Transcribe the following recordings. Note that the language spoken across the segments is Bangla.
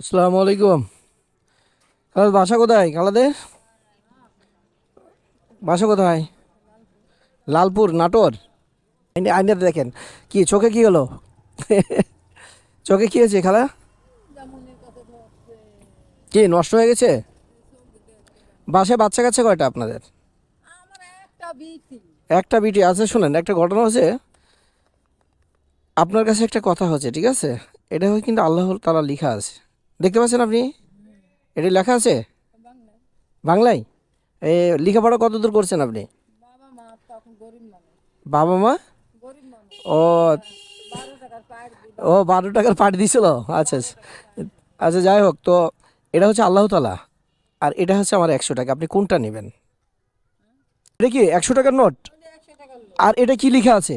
আসসালামু আলাইকুম। খালাদ, বাসা কোথায়? খালাদের? বাসা কোথায়? লালপুর, নাটোর। আইনে আইনাতে দেখেন, কি, চোখে কি হলো? চোখে কি হয়েছে খালা? কি, নষ্ট হয়ে গেছে? বাসায় বাচ্চা কাচ্চা কয়টা আপনাদের? একটা বিটি আছে, শুনেন, একটা ঘটনা হচ্ছে আপনার কাছে একটা কথা হচ্ছে ঠিক আছে? এটা কিন্তু আল্লাহ তালা লেখা আছে। দেখতে পাচ্ছেন আপনি? এটা লেখা আছে? বাংলায়? এ, লেখাপড়া কত দূর করছেন আপনি? বাবা মা? ও ও, বারো টাকার পাঠিয়ে দিছিল? আচ্ছা আচ্ছা। আচ্ছা যাই হোক, তো এটা হচ্ছে আল্লাহ তালা আর এটা হচ্ছে আমার একশো টাকা। আপনি কোনটা নেবেন? এটা কি একশো টাকার নোট? আর এটা কি লেখা আছে?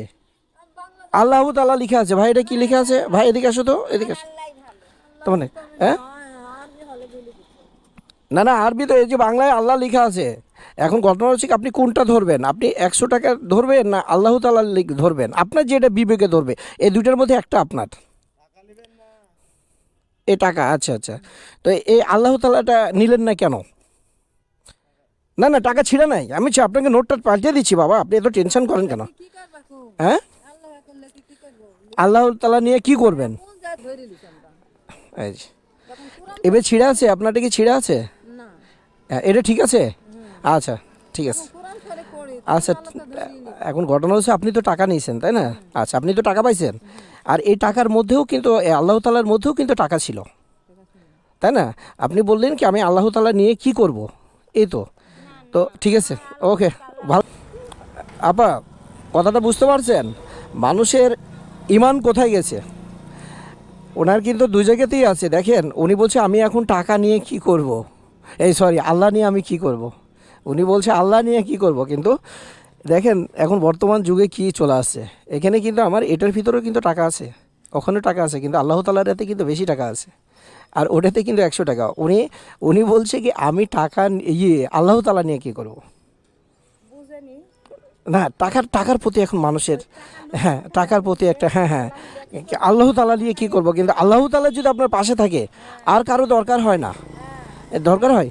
আল্লাহ তালা লেখা আছে। ভাই, এটা কি লেখা আছে? ভাই, এদিকে আসো তো, এদিকে আসো। মানে হ্যাঁ? না না আরবি তো এই যে বাংলায় আল্লাহ লেখা আছে। এখন ঘটনা হচ্ছে আপনি কোনটা ধরবেন? আপনি একশো টাকা ধরবেন না আল্লাহ তালা ধরবেন? আপনার যেটা বিবেকে ধরবে। এই দুইটার মধ্যে একটা আপনার। এ টাকা আচ্ছা আচ্ছা। তো এই আল্লাহ তালাটা নিলেন না কেন? না না টাকা ছিঁড়ে নাই। আমি আপনাকে নোটটা পাল্টে দিচ্ছি বাবা। আপনি এত টেনশন করেন কেন? হ্যাঁ? আল্লাহ তালা নিয়ে কি করবেন কোন যা ধরে লিস আমরা এই যে। এবার ছিঁড়ে আছে? আপনারটা কি ছিঁড়া আছে? হ্যাঁ, এটা ঠিক আছে? আচ্ছা ঠিক আছে। আচ্ছা এখন ঘটনা হচ্ছে আপনি তো টাকা নিয়েছেন তাই না? আচ্ছা আপনি তো টাকা পাইছেন। আর এই টাকার মধ্যেও কিন্তু আল্লাহ তালার মধ্যেও কিন্তু টাকা ছিল। তাই না? আপনি বললেন কি আমি আল্লাহ তালা নিয়ে কি করব? এই তো। তো ঠিক আছে ওকে ভালো। আপা কথাটা বুঝতে পারছেন? মানুষের ইমান কোথায় গেছে? ওনার কিন্তু দুই জায়গাতেই আছে, দেখেন। উনি বলছে, আমি এখন টাকা নিয়ে কি করব। এই সরি আল্লাহ নিয়ে আমি কি করব। উনি বলছে, আল্লাহ নিয়ে কি করব? কিন্তু, দেখেন, এখন বর্তমান যুগে কি চলে আসছে? এখানে কিন্তু আমার, এটার ভিতরেও কিন্তু টাকা আছে। ওখানেও টাকা আছে, কিন্তু আল্লাহ তালার এতে কিন্তু বেশি টাকা আছে। আর ওটাতে কিন্তু একশো টাকা। উনি উনি বলছে কি, আমি টাকা ইয়ে আল্লাহ তালা নিয়ে কী করব। না, টাকার টাকার প্রতি এখন মানুষের হ্যাঁ টাকার প্রতি একটা হ্যাঁ হ্যাঁ আল্লাহ তালা নিয়ে কী করব? কিন্তু আল্লাহ তালা যদি আপনার পাশে থাকে, আর কারও দরকার হয় না। দরকার হয়?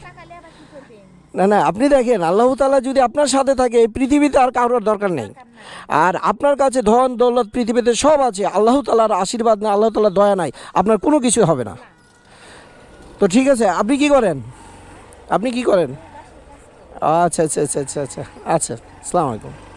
না না, আপনি দেখেন, আল্লাহ তালা যদি আপনার সাথে থাকে, এই পৃথিবীতে আর কারোর দরকার নেই। আর আপনার কাছে ধন, দৌলত, পৃথিবীতে সব আছে, আল্লাহ তালার আশীর্বাদ না, আল্লাহ তালার দয়া নাই, আপনার কোনো কিছু হবে না। তো ঠিক আছে, আপনি কি করেন? আপনি কি করেন? আচ্ছা আচ্ছা আচ্ছা আচ্ছা আচ্ছা আচ্ছা আসসালামু আলাইকুম।